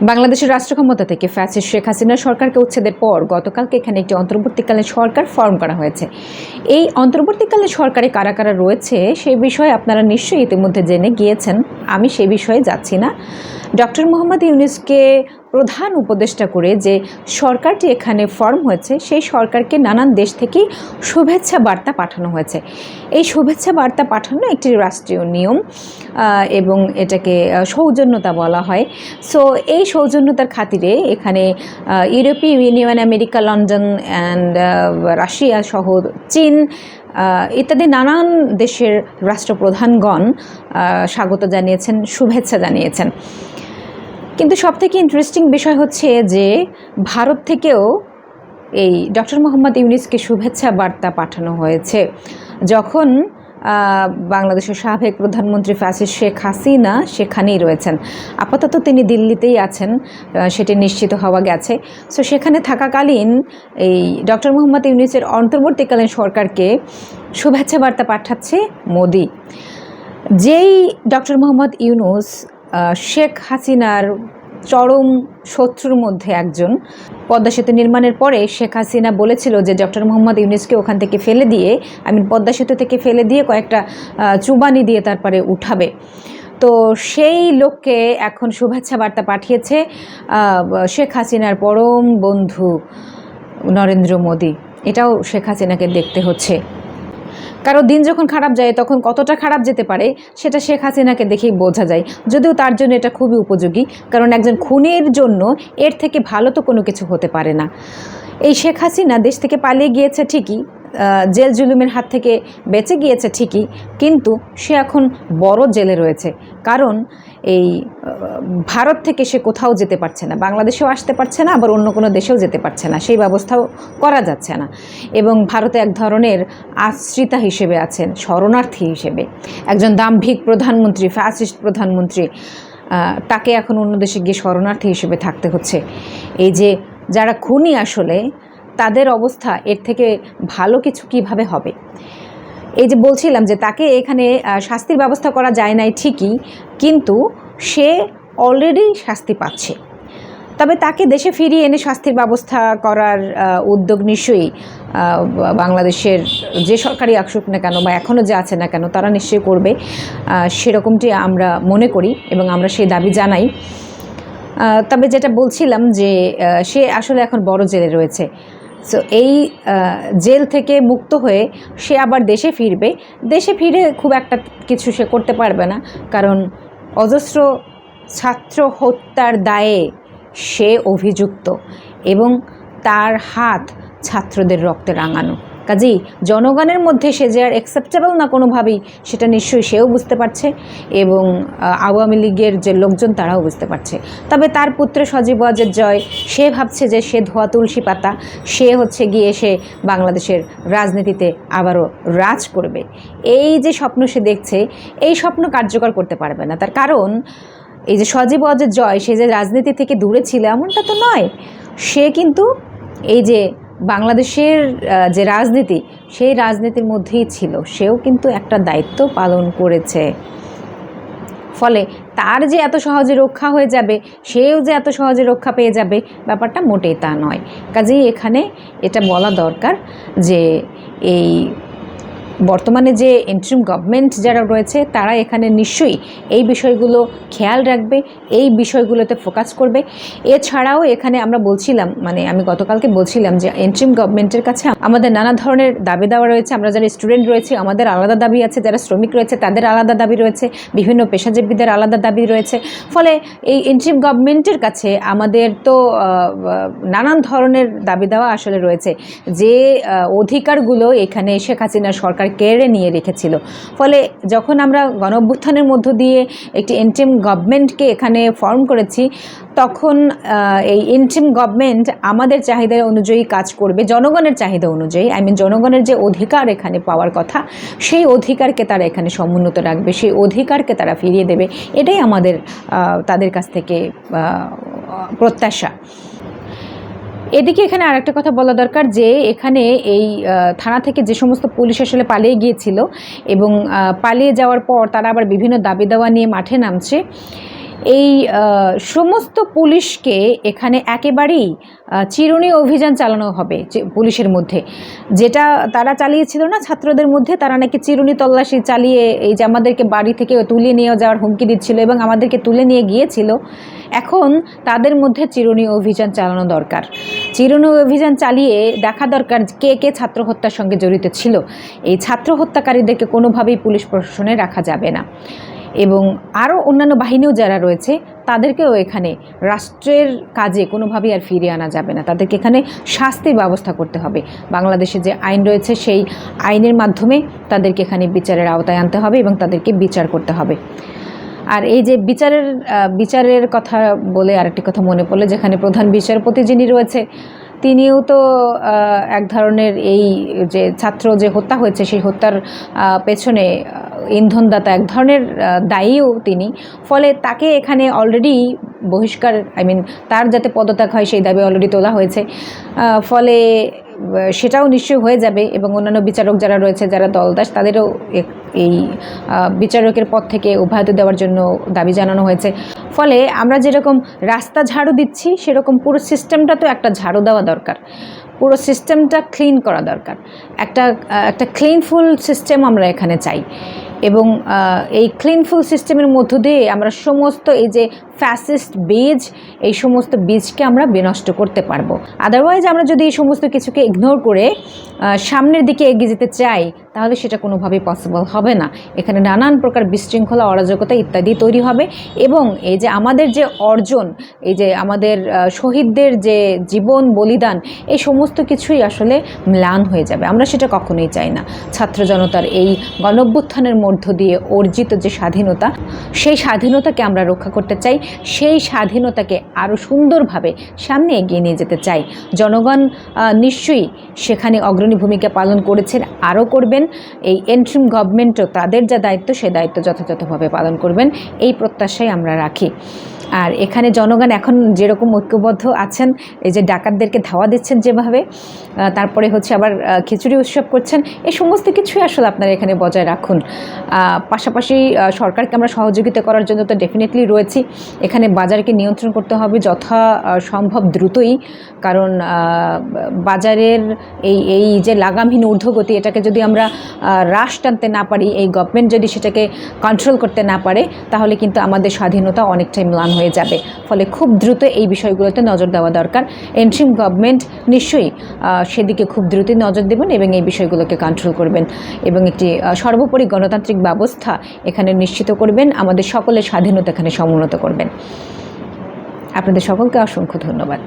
বাংলাদেশের রাষ্ট্রক্ষমতা থেকে ফ্যাসিস শেখ হাসিনা সরকারকে উচ্ছেদের পর গতকালকে এখানে একটি অন্তর্বর্তীকালীন সরকার ফর্ম করা হয়েছে। এই অন্তর্বর্তীকালীন সরকারে কারা কারা রয়েছে সেই বিষয়ে আপনারা নিশ্চয়ই ইতিমধ্যে জেনে গিয়েছেন। আমি সেই বিষয়ে যাচ্ছি না। ডক্টর মোহাম্মদ ইউনুসকে প্রধান উপদেষ্টা করে যে সরকারটি এখানে ফর্ম হয়েছে, সেই সরকারকে নানান দেশ থেকেই শুভেচ্ছা বার্তা পাঠানো হয়েছে। এই শুভেচ্ছা বার্তা পাঠানো একটি রাষ্ট্রীয় নিয়ম এবং এটাকে সৌজন্যতা বলা হয়। সো এই সৌজন্যতার খাতিরে এখানে ইউরোপীয় union, America, London and Russia সহ চীন ইত্যাদি নানান দেশের রাষ্ট্রপ্রধানগণ স্বাগত জানিয়েছেন, শুভেচ্ছা জানিয়েছেন। কিন্তু সবথেকে ইন্টারেস্টিং বিষয় হচ্ছে যে ভারত থেকেও এই ডক্টর মোহাম্মদ ইউনিসকে শুভেচ্ছা বার্তা পাঠানো হয়েছে। যখন বাংলাদেশের সাবেক প্রধানমন্ত্রী ফ্যাসিস শেখ হাসিনা সেখানেই রয়েছেন। আপাতত তিনি দিল্লিতেই আছেন সেটি নিশ্চিত হওয়া গেছে। সো সেখানে থাকাকালীন এই ডক্টর মোহাম্মদ ইউনিসের অন্তর্বর্তীকালীন সরকারকে শুভেচ্ছা বার্তা পাঠাচ্ছে মোদি। যেই ডক্টর মোহাম্মদ ইউনুস শেখ হাসিনার চরম শত্রুর মধ্যে একজন। পদ্মা সেতু নির্মাণের পরে শেখ হাসিনা বলেছিল যে, ডক্টর মোহাম্মদ ইউনিসকে ওখান থেকে ফেলে দিয়ে আমি পদ্মা সেতু থেকে ফেলে দিয়ে কয়েকটা চুবানি দিয়ে তারপরে উঠাবে। তো সেই লোককে এখন শুভেচ্ছা বার্তা পাঠিয়েছে শেখ হাসিনার পরম বন্ধু নরেন্দ্র মোদী। এটাও শেখ হাসিনাকে দেখতে হচ্ছে। কারও দিন যখন খারাপ যায়, তখন কতটা খারাপ যেতে পারে, সেটা শেখ হাসিনাকে দেখেই বোঝা যায়। যদিও তার জন্য এটা খুবই উপযোগী, কারণ একজন খুনের জন্য এর থেকে ভালো তো কোনো কিছু হতে পারে না। এই শেখ হাসিনা দেশ থেকে পালিয়ে গিয়েছে ঠিকই জেল জুলুমের হাত থেকে বেঁচে গিয়েছে ঠিকই, কিন্তু সে এখন বড় জেলে রয়েছে। কারণ এই ভারত থেকে সে কোথাও যেতে পারছে না, বাংলাদেশেও আসতে পারছে না, আবার অন্য কোনো দেশেও যেতে পারছে না, সেই ব্যবস্থাও করা যাচ্ছে না। এবং ভারতে এক ধরনের আশ্রিতা হিসেবে আছেন, শরণার্থী হিসেবে। একজন দাম্ভিক প্রধানমন্ত্রী ফ্যাসিস্ট প্রধানমন্ত্রী তাকে এখন অন্য দেশে গিয়ে শরণার্থী হিসেবে থাকতে হচ্ছে। এই যে যারা খুনি আসলে তাদের অবস্থা, এর থেকে ভালো কিছু কীভাবে হবে? এই যে বলছিলাম যে তাকে এখানে শাস্তির ব্যবস্থা করা যায় নাই ঠিকই, কিন্তু সে অলরেডি শাস্তি পাচ্ছে। তবে তাকে দেশে ফিরিয়ে এনে শাস্তির ব্যবস্থা করার উদ্যোগ নিশ্চয়ই বাংলাদেশের যে সরকারি আসুক না কেন বা এখনও যে আছে না কেন, তারা নিশ্চয়ই করবে। সেরকমটি আমরা মনে করি এবং আমরা সেই দাবি জানাই। তবে যেটা বলছিলাম যে সে আসলে এখন বড় জেলে রয়েছে। সো এই জেল থেকে মুক্ত হয়ে সে আবার দেশে ফিরবে। দেশে ফিরে খুব একটা কিছু সে করতে পারবে না, কারণ অজস্র ছাত্র হত্যার দায়ে সে অভিযুক্ত এবং তার হাত ছাত্রদের রক্তে রাঙানো। কাজেই জনগণের মধ্যে সে যে আর অ্যাকসেপ্টেবল না কোনোভাবেই, সেটা নিশ্চয়ই সেও বুঝতে পারছে এবং আওয়ামী লীগের যে লোকজন তারাও বুঝতে পারছে। তবে তার পুত্র সজীব ওয়াজের জয়, সে ভাবছে যে সে ধোয়া তুলসী পাতা, সে হচ্ছে গিয়ে সে বাংলাদেশের রাজনীতিতে আবারও রাজ করবে। এই যে স্বপ্ন সে দেখছে, এই স্বপ্ন কার্যকর করতে পারবে না। তার কারণ, এই যে সজীব ওয়াজের জয়, সে যে রাজনীতি থেকে দূরে ছিল, এমনটা তো নয়। সে কিন্তু এই যে বাংলাদেশের যে রাজনীতি, সেই রাজনীতির মধ্যেই ছিল। সেও কিন্তু একটা দায়িত্ব পালন করেছে। ফলে তার যে এত সহজে রক্ষা হয়ে যাবে, সেও যে এত সহজে রক্ষা পেয়ে যাবে, ব্যাপারটা মোটেই তা নয়। কাজেই এখানে এটা বলা দরকার যে এই বর্তমানে যে ইন্টারিম গভর্নমেন্ট যারা রয়েছে, তারা এখানে নিশ্চয়ই এই বিষয়গুলো খেয়াল রাখবে, এই বিষয়গুলোতে ফোকাস করবে। এছাড়াও এখানে আমরা বলছিলাম মানে আমি গতকালকে বলছিলাম যে ইন্টারিম গভর্নমেন্টের কাছে আমাদের নানা ধরনের দাবি দেওয়া রয়েছে। আমরা যারা স্টুডেন্ট রয়েছে, আমাদের আলাদা দাবি আছে। যারা শ্রমিক রয়েছে, তাদের আলাদা দাবি রয়েছে। বিভিন্ন পেশাজীবীদের আলাদা দাবি রয়েছে। ফলে এই ইন্টারিম গভর্নমেন্টের কাছে আমাদের তো নানান ধরনের দাবি দেওয়া আসলে রয়েছে। যে অধিকারগুলো এখানে শেখ হাসিনা সরকার কেড়ে নিয়ে রেখেছিল। ফলে যখন আমরা গণ অভ্যুত্থানের মধ্য দিয়ে একটি ইন্টিম গভর্নমেন্টকে এখানে ফর্ম করেছি, তখন এই ইন্টিম গভর্নমেন্ট আমাদের চাহিদা অনুযায়ী কাজ করবে, জনগণের চাহিদা অনুযায়ী আই মিন জনগণের যে অধিকার এখানে পাওয়ার কথা, সেই অধিকারকে তারা এখানে সমুন্নত রাখবে, সেই অধিকারকে তারা ফিরিয়ে দেবে। এটাই আমাদের তাদের কাছ থেকে প্রত্যাশা। এদিকে এখানে আরেকটা কথা বলা দরকার যে এখানে এই থানা থেকে যে সমস্ত পুলিশ আসলে পালিয়ে গিয়েছিল এবং পালিয়ে যাওয়ার পর তারা আবার বিভিন্ন দাবি দাওয়া নিয়ে মাঠে নামছে। এই সমস্ত পুলিশকে এখানে একেবারেই চিরুনি অভিযান চালানো হবে পুলিশের মধ্যে। যেটা তারা চালিয়েছিল না ছাত্রদের মধ্যে, তারা নাকি চিরুনি তল্লাশি চালিয়ে এই যে আমাদেরকে বাড়ি থেকে তুলে নিয়ে যাওয়ার হুমকি দিচ্ছিল এবং আমাদেরকে তুলে নিয়ে গিয়েছিল, এখন তাদের মধ্যে চিরুনি অভিযান চালানো দরকার। চিরুনি অভিযান চালিয়ে দেখা দরকার কে কে ছাত্র হত্যার সঙ্গে জড়িত ছিল। এই ছাত্র হত্যাকারীদেরকে কোনোভাবেই পুলিশ প্রশাসনে রাখা যাবে না। এবং আরও অন্যান্য বাহিনীও যারা রয়েছে, তাদেরকেও এখানে রাষ্ট্রের কাজে কোনোভাবেই আর ফিরিয়ে আনা যাবে না। তাদেরকে এখানে শাস্তির ব্যবস্থা করতে হবে। বাংলাদেশে যে আইন রয়েছে, সেই আইনের মাধ্যমে তাদেরকে এখানে বিচারের আওতায় আনতে হবে এবং তাদেরকে বিচার করতে হবে। আর এই যে বিচারের বিচারের কথা বলে আরেকটি কথা মনে পড়ল, যেখানে প্রধান বিচারপতি যিনি রয়েছে, তিনিও তো এক ধরনের এই যে ছাত্র যে হত্যা হয়েছে, সেই হত্যার পেছনে ইন্ধনদাতা এক ধরনের দায়ীও তিনি। ফলে তাকে এখানে অলরেডি বহিষ্কার আই মিন তার যাতে পদত্যাগ হয়, সেই দাবি অলরেডি তোলা হয়েছে। ফলে সেটাও নিশ্চয়ই হয়ে যাবে এবং অন্যান্য বিচারক যারা রয়েছে, যারা দলদাস, তাদেরও এই বিচারকের পদ থেকে অব্যাহতি দেওয়ার জন্য দাবি জানানো হয়েছে। ফলে আমরা যেরকম রাস্তা ঝাড়ু দিচ্ছি, সেরকম পুরো সিস্টেমটা তো একটা ঝাড়ু দেওয়া দরকার। পুরো সিস্টেমটা ক্লিন করা দরকার। একটা একটা ক্লিনফুল সিস্টেম আমরা এখানে চাই। এবং এই ক্লিনফুল সিস্টেমের মধ্য দিয়ে আমরা সমস্ত এই যে ফ্যাসিস্ট বীজ, এই সমস্ত বীজকে আমরা বিনষ্ট করতে পারব। আদারওয়াইজ আমরা যদি এই সমস্ত কিছুকে ইগনোর করে সামনের দিকে এগিয়ে যেতে চাই, তাহলে সেটা কোনোভাবেই পসিবল হবে না। এখানে নানান প্রকার বিশৃঙ্খলা, অরাজকতা ইত্যাদি তৈরি হবে এবং এই যে আমাদের যে অর্জন, এই যে আমাদের শহীদদের যে জীবন বলিদান, এই সমস্ত কিছুই আসলে ম্লান হয়ে যাবে। আমরা সেটা কখনোই চাই না। ছাত্র জনতার এই গণভ্যুত্থানের মধ্য দিয়ে অর্জিত যে স্বাধীনতা, সেই স্বাধীনতাকে আমরা রক্ষা করতে চাই। সেই স্বাধীনতাকে আরও সুন্দরভাবে সামনে এগিয়ে নিয়ে যেতে চাই। জনগণ নিশ্চয়ই সেখানে অগ্রণী ভূমিকা পালন করেছেন, আরও করবেন। এই এন্ট্রিম গভর্নমেন্টও তাদের যা দায়িত্ব, সে দায়িত্ব যথাযথভাবে পালন করবেন। এই প্রত্যাশাই আমরা রাখি। আর এখানে জনগণ এখন যেরকম ঐক্যবদ্ধ আছেন, এই যে ডাকাতদেরকে ধাওয়া দিচ্ছেন যেভাবে তারপরে হচ্ছে আবার খিচুড়ি উৎসব করছেন, এই সমস্ত কিছুই আসলে আপনারা এখানে বজায় রাখুন। পাশাপাশি সরকারকে আমরা সহযোগিতা করার জন্য তো ডেফিনেটলি রয়েছি। এখানে বাজারকে নিয়ন্ত্রণ করতে হবে যথা সম্ভব দ্রুতই, কারণ বাজারের এই এই যে লাগামহীন ঊর্ধ্বগতি, এটাকে যদি আমরা হ্রাস টানতে না পারি, এই গভর্নমেন্ট যদি সেটাকে কন্ট্রোল করতে না পারে, তাহলে কিন্তু আমাদের স্বাধীনতা অনেকটাই ম্লান হয়ে যাবে। ফলে খুব দ্রুত এই বিষয়গুলোতে নজর দেওয়া দরকার। এন্ট্রিম গভর্নমেন্ট নিশ্চয়ই সেদিকে খুব দ্রুতই নজর দেবেন এবং এই বিষয়গুলোকে কন্ট্রোল করবেন এবং একটি সর্বোপরি গণতান্ত্রিক ব্যবস্থা এখানে নিশ্চিত করবেন, আমাদের সকলের স্বাধীনতা এখানে সমুন্নত করবেন। আপনাদের সকলকে অসংখ্য ধন্যবাদ।